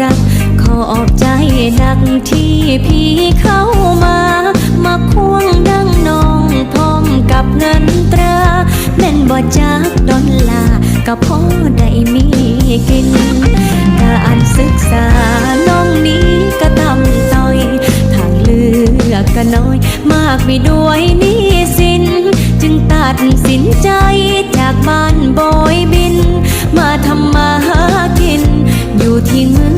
รัก ขอกใจนักที่พี่เข้ามา มาควงดังน้องพร้อมกับเงินตราแม่นบ่จากดอนลาก็พอได้มีกินการศึกษาน้องนี้ก็ต่ำต่อย ทางเลือกก็น้อย มากไปด้วยนี้สิน จึงตัดสินใจจากบ้านบอยบิน มาทำมา อยู่ที่เมือง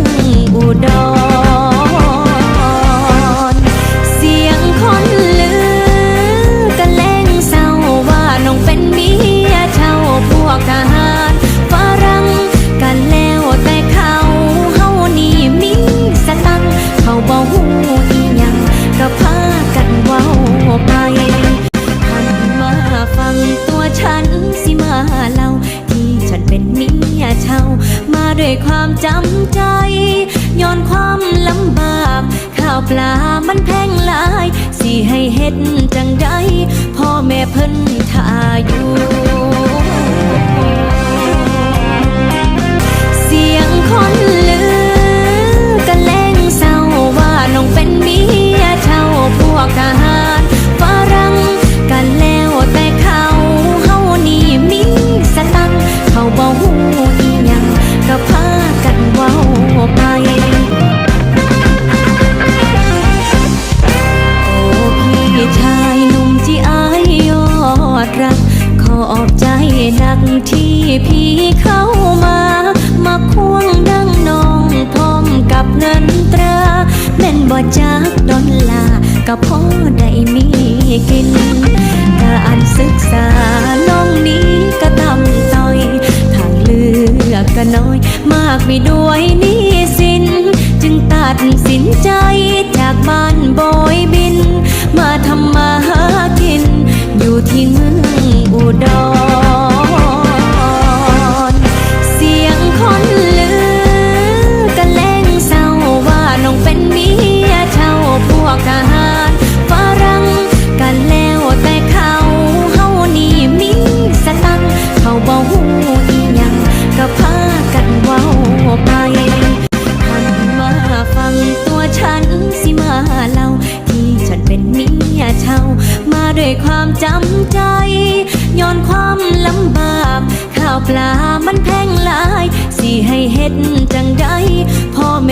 อุดร ด้วยความจำใจ ย้อนความลำบาก ข้าวปลามันแพงหลาย สิให้เฮ็ดจังได ที่พี่เข้ามา มาควงดังน้องพร้อมกับเงินตราแม่นบ่จักดอนลาก็พอได้มีกินการศึกษาน้องนี้ก็ตำต้อย ทางเลือกก็น้อย มากไปด้วยนี้สิน จึงตัดสินใจจากบ้านบอยบิน มาทำมาหากิน อยู่ที่เมืองอุดร ด้วยความจำใจ ย้อนความลำบาก ข้าวปลามันแพงหลาย สิให้เฮ็ดจังใดพ่อแม่เพิ่นท่าอ